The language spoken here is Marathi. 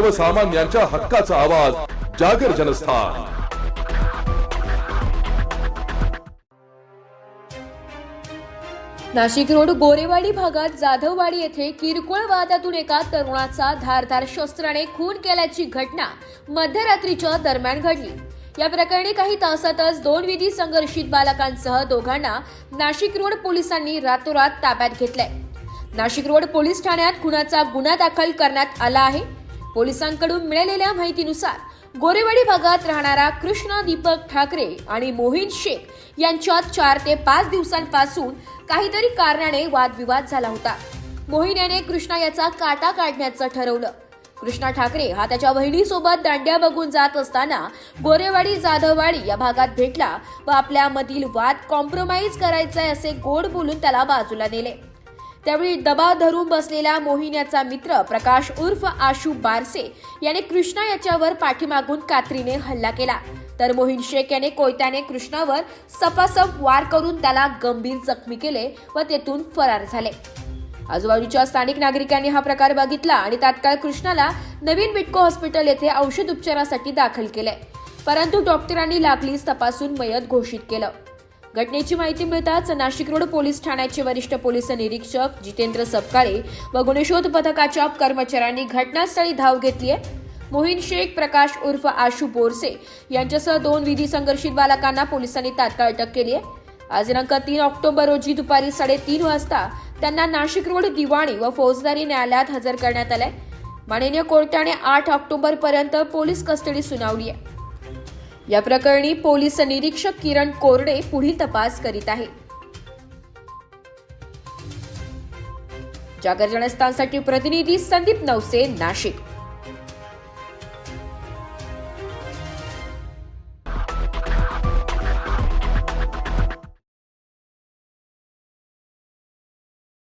सर्वसामान्यांच्या हक्काचा आवाज जागर जनस्थान. नाशिक रोड गोरेवाडी भागात जाधववाडी येथे किरकोळ वादातून एका तरुणाचा धारधार शस्त्राने खून केल्याची घटना मध्यरात्रीच्या दरम्यान घडली. या प्रकरणी काही तासातच दोन विधी संघर्षित बालकांसह दोघांना नाशिक रोड पोलिसांनी रातोरात ताब्यात घेतलंय. नाशिक रोड पोलीस ठाण्यात खुनाचा गुन्हा दाखल करण्यात आला आहे. पोलिसांकडून मिळालेल्या माहितीनुसार गोरेवाडी भागात राहणारा कृष्ण दीपक ठाकरे आणि मोहिन शेख यांच्यात चार ते पाच दिवसांपासून काहीतरी कारणाने वादविवाद झाला होता. मोहिन याने कृष्णा याचा काटा काढण्याचं ठरवलं. कृष्णा ठाकरे हा त्याच्या बहिणीसोबत दांड्या बघून जात असताना गोरेवाडी जाधववाडी या भागात भेटला व आपल्यामधील वाद कॉम्प्रोमाइज करायचा असे गोड बोलून त्याला बाजूला नेले. त्यावेळी दबाव धरून बसलेला मोहिन्याचा मित्र प्रकाश उर्फ आशू बारसे याने कृष्णा याच्यावर पाठीमागून कात्रीने हल्ला केला. तर मोहिन शेख याने कोयत्याने कृष्णावर सपासप वार करून त्याला गंभीर जखमी केले व तेथून फरार झाले. आजूबाजूच्या स्थानिक नागरिकांनी हा प्रकार बघितला आणि तात्काळ कृष्णाला नवीन बिटको हॉस्पिटल येथे औषध उपचारासाठी दाखल केले. परंतु डॉक्टरांनी लागलीच तपासून मयत घोषित केलं. घटनेची माहिती मिळताच नाशिक रोड पोलीस ठाण्याचे वरिष्ठ पोलीस निरीक्षक जितेंद्र सपकाळे व गुन्हेशोध पथकाच्या कर्मचाऱ्यांनी घटनास्थळी धाव घेतली आहे. मोहीन शेख प्रकाश उर्फ आशू बोरसे यांच्यासह दोन विधी संघर्षित बालकांना पोलिसांनी तात्काळ अटक केली आहे. आज दिनांक तीन ऑक्टोबर रोजी दुपारी साडेतीन वाजता त्यांना नाशिक रोड दिवाणी व फौजदारी न्यायालयात हजर करण्यात आलंय. माननीय कोर्टाने आठ ऑक्टोबर पर्यंत पोलीस कस्टडी सुनावली आहे. या प्रकरणी पोलीस निरीक्षक किरण कोरडे पुढील तपास करीत आहे जागर जनस्थानसाठी प्रतिनिधी संदीप नवसे नाशिक.